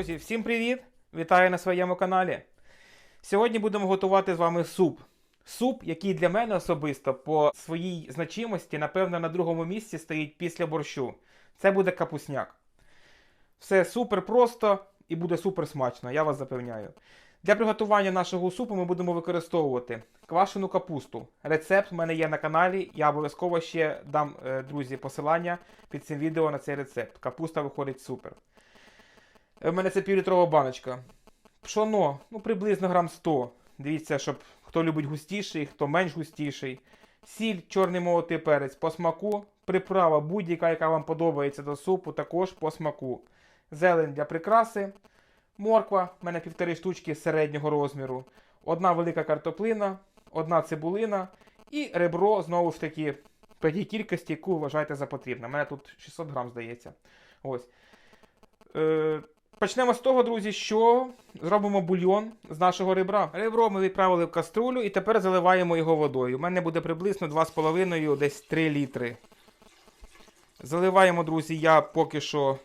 всім привіт! Вітаю на своєму каналі. Сьогодні будемо готувати з вами суп. Суп, який для мене особисто по своїй значимості, напевно, на другому місці стоїть після борщу. Це буде капусняк. Все супер просто і буде супер смачно, я вас запевняю. Для приготування нашого супу ми будемо використовувати квашену капусту. Рецепт в мене є на каналі. Я обов'язково ще дам, е, друзі, посилання під цим відео на цей рецепт. Капуста виходить супер. У мене це півлітрова баночка. Пшоно, ну приблизно грам 100. Дивіться, щоб хто любить густіший, хто менш густіший. Сіль, чорний молотий перець по смаку. Приправа будь-яка, яка вам подобається до супу, також по смаку. Зелень для прикраси. Морква, в мене півтори штучки середнього розміру. Одна велика картоплина, одна цибулина і ребро, знову ж таки, в тій кількості, яку вважаєте за потрібне. У мене тут 600 грам, здається. Ось. Е, Почнемо з того, друзі, що зробимо бульйон з нашого ребра. Ребро ми відправили в каструлю і тепер заливаємо його водою. У мене буде приблизно 2,5 десь 3 літри. Заливаємо, друзі, я поки що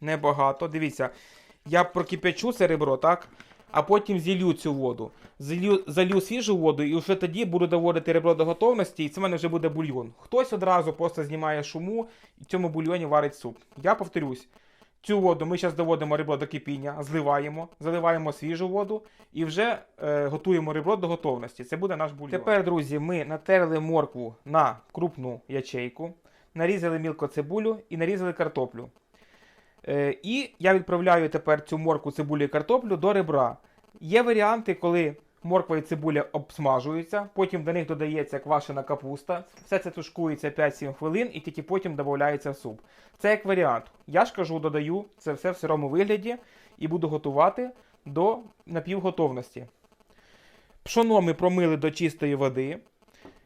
небагато. Дивіться, я прокипячу це ребро, так? А потім зілью цю воду. Залью, залью свіжу воду і вже тоді буду доводити ребро до готовності, і це в мене вже буде бульйон. Хтось одразу просто знімає шуму і в цьому бульйоні варить суп. Я повторюсь. Цю воду ми зараз доводимо ребро до кипіння, зливаємо, заливаємо свіжу воду і вже е, готуємо ребро до готовності. Це буде наш бульйон. Тепер, друзі, ми натерли моркву на крупну ячейку, нарізали мілко цибулю і нарізали картоплю. Е, і я відправляю тепер цю моркву, цибулю і картоплю до ребра. Є варіанти, коли морква і цибуля обсмажуються, потім до них додається квашена капуста, все це тушкується 5-7 хвилин і тільки потім додається в суп. Це як варіант. Я ж кажу, додаю це все в сирому вигляді і буду готувати до напівготовності. Пшоно ми промили до чистої води.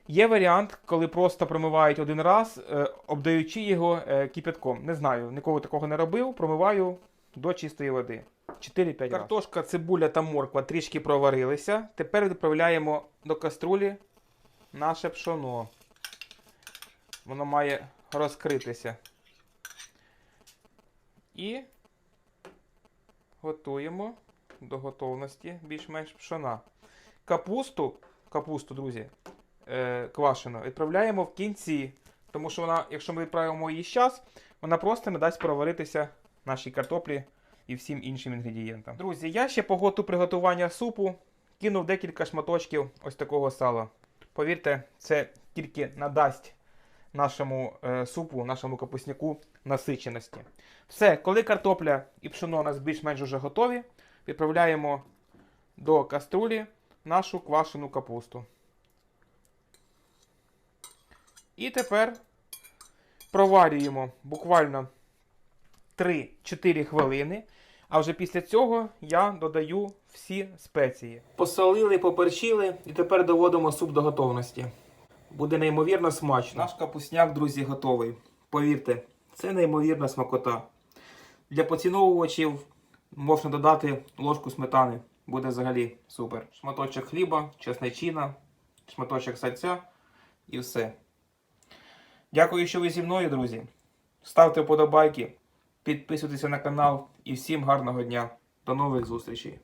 Є варіант, коли просто промивають один раз, е, обдаючи його е, кипятком. Не знаю, ніколи такого не робив. Промиваю до чистої води. 4-5 разів. Картошка, цибуля та морква трішки проварилися. Тепер відправляємо до каструлі наше пшоно. Воно має розкритися. І готуємо до готовності більш-менш пшона. Капусту, капусту, друзі, е, квашену, відправляємо в кінці. Тому що вона, якщо ми відправимо її зараз, вона просто не дасть проваритися нашій картоплі і всім іншим інгредієнтам. Друзі, я ще по готу приготування супу кинув декілька шматочків ось такого сала. Повірте, це тільки надасть нашому е, супу, нашому капусняку насиченості. Все, коли картопля і пшено у нас більш-менш вже готові, відправляємо до каструлі нашу квашену капусту. І тепер проварюємо буквально 3-4 хвилини. А вже після цього я додаю всі спеції. Посолили, поперчили і тепер доводимо суп до готовності. Буде неймовірно смачно. Наш капусняк, друзі, готовий. Повірте, це неймовірна смакота. Для поціновувачів можна додати ложку сметани. Буде взагалі супер. Шматочок хліба, чесничина, шматочок сальця і все. Дякую, що ви зі мною, друзі. Ставте вподобайки, підписуйтеся на канал і всім гарного дня. До нових зустрічей!